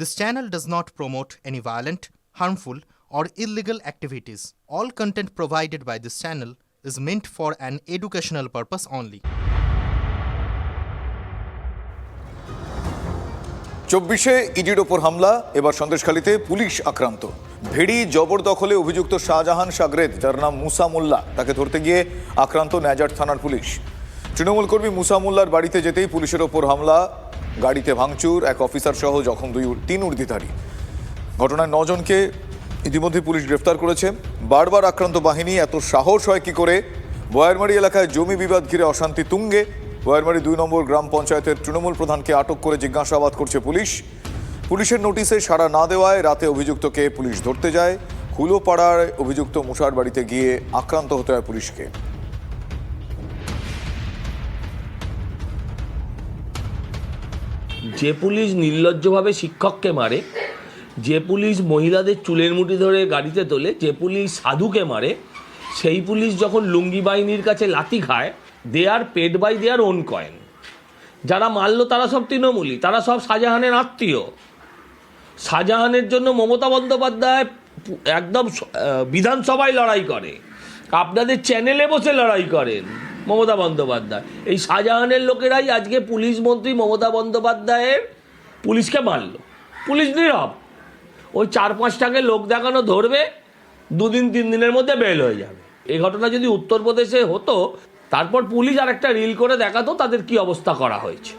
This channel does not promote any violent, harmful, or illegal activities. All content provided by this channel is meant for an educational purpose only. চব্বিশে ইডির ওপর হামলা এবার সন্দেশখালীতে police আক্রান্ত ভেড়ি জবরদখলে অভিযুক্ত শাহজাহান সাগরেদ যার নাম মুসা মোল্লা তাকে ধরতে গিয়ে আক্রান্ত ন্যাজার থানার পুলিশ তৃণমূল কর্মী মুসা মোল্লার বাড়িতে যেতেই পুলিশের ওপর হামলা গাড়িতে ভাঙচুর, এক অফিসার সহ জখম দুই তিন উর্দিধারী ঘটনায় নজনকে ইতিমধ্যে পুলিশ গ্রেফতার করেছে। বারবার আক্রান্ত বাহিনী, এত সাহস হয় কি করে? বয়ারমারি এলাকায় জমি বিবাদ ঘিরে অশান্তি তুঙ্গে। বয়ারমারি দুই নম্বর গ্রাম পঞ্চায়েতের তৃণমূল প্রধানকে আটক করে জিজ্ঞাসাবাদ করছে পুলিশ। পুলিশের নোটিশে সাড়া না দেওয়ায় রাতে অভিযুক্তকে পুলিশ ধরতে যায়। হুলোপাড়ায় অভিযুক্ত মুসার বাড়িতে গিয়ে আক্রান্ত হতে হয় পুলিশকে। যে পুলিশ নির্লজ্জভাবে শিক্ষককে মারে, যে পুলিশ মহিলাদের চুলের মুঠি ধরে গাড়িতে তোলে, যে পুলিশ সাধুকে মারে, সেই পুলিশ যখন লুঙ্গি বাহিনীর কাছে লাথি খায় they're paid by their own coin যারা মারলো তারা সব তৃণমূলী তারা সব শাহজাহানের আত্মীয়। শাহজাহানের জন্য মমতা বন্দ্যোপাধ্যায় একদম বিধানসভায় লড়াই করে। আপনাদের চ্যানেলে বসে লড়াই করেন। মমতা বন্দ্যোপাধ্যায়। এই শাহজাহানের লোকেরাই আজকে পুলিশ মন্ত্রী মমতা বন্দ্যোপাধ্যায়ের পুলিশকে মারল। পুলিশ নীরব। ওই চার পাঁচটাকে লোক দেখানো ধরবে, দুদিন, তিন দিনের মধ্যে বেল হয়ে যাবে। এই ঘটনা যদি উত্তরপ্রদেশে হতো, তারপর পুলিশ আর একটা রিল করে দেখাতো তাদের কি অবস্থা করা হয়েছে।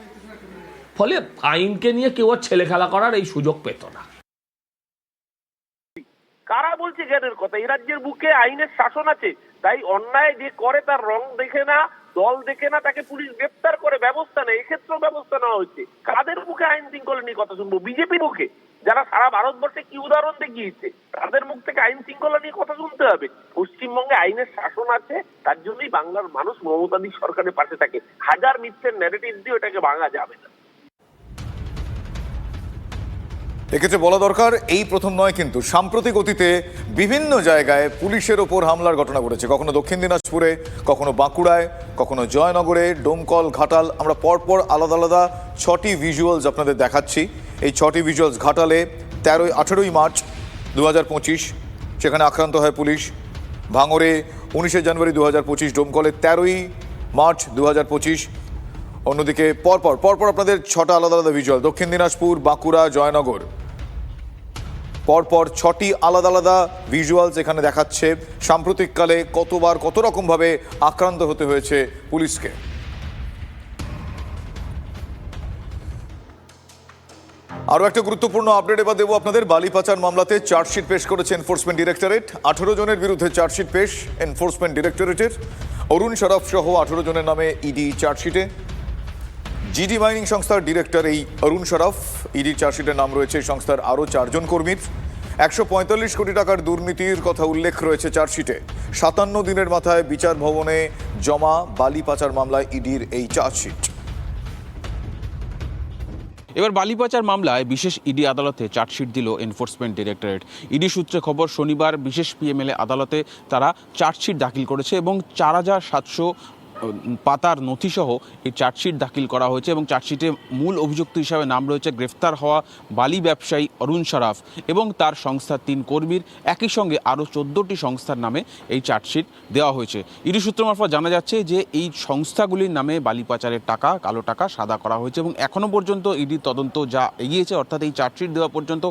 ফলে আইনকে নিয়ে কেউ আর ছেলে খেলা করার এই সুযোগ পেত না। কারা বলছে জ্ঞানের কথা? এই রাজ্যের বুকে আইনের শাসন আছে। তাই অন্যায় যে করে তার রং দেখে না, দল দেখে না, তাকে পুলিশ গ্রেপ্তার করে ব্যবস্থা নেয়। এক্ষেত্রেও ব্যবস্থা নেওয়া হচ্ছে কাদের মুখে আইন শৃঙ্খলা নিয়ে কথা শুনব? বিজেপি মুখে। যারা সারা ভারতবর্ষে কি উদাহরণ দেখিয়েছে, তাদের মুখ থেকে আইন শৃঙ্খলা নিয়ে কথা শুনতে হবে। পশ্চিমবঙ্গে আইনের শাসন আছে, তার জন্যই বাংলার মানুষ মমতাদি সরকারের পাশে থাকে। হাজার মিথ্যের ন্যারেটিভ দিয়ে ওটাকে ভাঙা যাবে না। এক্ষেত্রে বলা দরকার, এই প্রথম নয় কিন্তু। সাম্প্রতিক অতীতে বিভিন্ন জায়গায় পুলিশের ওপর হামলার ঘটনা ঘটেছে। কখনো দক্ষিণ দিনাজপুরে, কখনো বাঁকুড়ায়, কখনো জয়নগরে, ডোমকল, ঘাটাল। আমরা পরপর আলাদা আলাদা ছটি ভিজুয়ালস আপনাদের দেখাচ্ছি। এই ছটি ভিজুয়ালস ঘাটালে তেরোই, আঠেরোই মার্চ দু হাজার পঁচিশ, সেখানে আক্রান্ত হয় পুলিশ। ভাঙরে উনিশে জানুয়ারি দু হাজার পঁচিশ, ডোমকলে তেরোই মার্চ দু হাজার পঁচিশ অন্যদিকে পরপর পরপর আপনাদের ছটা আলাদা আলাদা ভিজুয়াল দক্ষিণ দিনাজপুর, বাঁকুড়া, জয়নগর। পরপর ছটি আলাদা আলাদা ভিজুয়ালস এখানে দেখাচ্ছে। সাম্প্রতিককালে কতবার কত রকমভাবে আক্রান্ত হতে হয়েছে পুলিশকে। আরও একটা গুরুত্বপূর্ণ আপডেট এবার দেবো আপনাদের। বালি পাচার মামলাতে চার্জশিট পেশ করেছে এনফোর্সমেন্ট ডিরেক্টরেট আঠেরো জনের বিরুদ্ধে চার্জশিট পেশ এনফোর্সমেন্ট ডিরেক্টরেটের অরুণ শরফ সহ আঠেরো জনের নামে ইডি চার্জশিটে। জিডি মাইনিং সংস্থার ডিরেক্টর এই অরুণ শরফ ইডি চার্জশিটের নাম রয়েছে সংস্থার আরও চারজন কর্মীর। একশো পঁয়তাল্লিশ কোটি টাকার দুর্নীতির কথা উল্লেখ রয়েছে চার্জশিটে। সাতান্ন দিনের মাথায় বিচার ভবনে জমা বালি পাচার মামলায় ইডির এই চার্জশিট। এবার বালিপাচার মামলায় বিশেষ ইডি আদালতে চার্জশিট দিল এনফোর্সমেন্ট ডিরেক্টরেট। ইডি সূত্রে খবর, শনিবার বিশেষ পিএমএলএ আদালতে তারা চার্জশিট দাখিল করেছে এবং চার হাজার সাতশো পাতার নথিসহ এই চার্জশিট দাখিল করা হয়েছে এবং চার্জশিটে মূল অভিযুক্ত হিসাবে নাম রয়েছে গ্রেফতার হওয়া বালি ব্যবসায়ী অরুণ সরাফ এবং তার সংস্থার তিন কর্মীর একই সঙ্গে আরও চোদ্দোটি সংস্থার নামে এই চার্জশিট দেওয়া হয়েছে। ইডি সূত্র মারফত জানা যাচ্ছে যে এই সংস্থাগুলির নামে বালি পাচারের টাকা, কালো টাকা সাদা করা হয়েছে এবং এখনও পর্যন্ত ইডি তদন্ত যা এগিয়েছে, অর্থাৎ এই চার্জশিট দেওয়া পর্যন্ত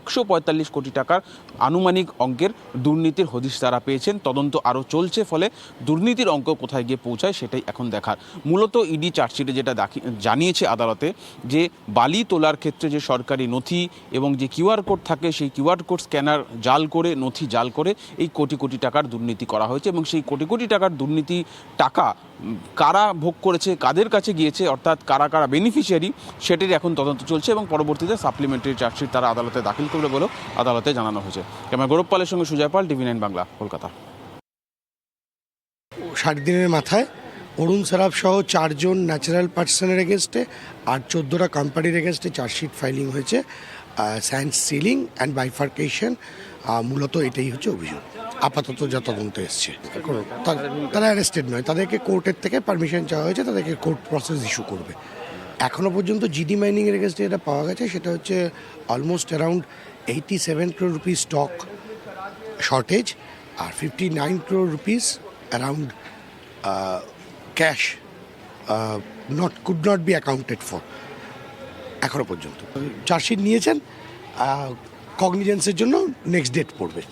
একশো পঁয়তাল্লিশ কোটি টাকার আনুমানিক অঙ্কের দুর্নীতির হদিশ তারা পেয়েছেন। তদন্ত আরও চলছে, ফলে দুর্নীতির অঙ্ক কোথায় গিয়ে পৌঁছায় সেটাই এখন দেখার। মূলত ইডি চার্জশিটে যেটা জানিয়েছে আদালতে যে বালি তোলার ক্ষেত্রে যে সরকারি নথি এবং যে কিউআর কোড থাকে সেই কিউআর কোড স্ক্যানার জাল করে, নথি জাল করে এই কোটি কোটি টাকার দুর্নীতি করা হয়েছে এবং সেই কোটি কোটি টাকার দুর্নীতি টাকা কারা ভোগ করেছে, কাদের কাছে গিয়েছে, অর্থাৎ কারা কারা বেনিফিশিয়ারি সেটির এখন তদন্ত চলছে এবং পরবর্তীতে সাপ্লিমেন্টারি চার্জশিট তারা আদালতে দাখিল করবে বলেও আদালতে জানানো হয়েছে। ক্যামেরা গৌরব পালের সঙ্গে সুজয় পাল, টিভি নাইন বাংলা, কলকাতা। ষাট দিনের মাথায় অরুণ সারাফ সহ চারজন ন্যাচারাল পার্সনের এগেনস্টে আর চোদ্দোটা কোম্পানির এগেনস্টে চার্জশিট ফাইলিং হয়েছে স্যান্ড সিলিং অ্যান্ড বাইফার্কেশন মূলত এটাই হচ্ছে অভিযোগ। আপাতত যা তদন্ত এসছে। তারা অ্যারেস্টেড নয় তাদেরকে কোর্টের থেকে পারমিশন চাওয়া হয়েছে তাদেরকে কোর্ট প্রসেস ইস্যু করবে। এখনও পর্যন্ত জিডি মাইনিং এর এগেনস্টে যেটা পাওয়া গেছে সেটা হচ্ছে almost around eighty seven crore rupees stock shortage R fifty nine crore rupees around cash not could not be accounted for এখনও পর্যন্ত। চার্জশিট নিয়েছেন কগনিজেন্সের জন্য নেক্সট ডেট পড়বে।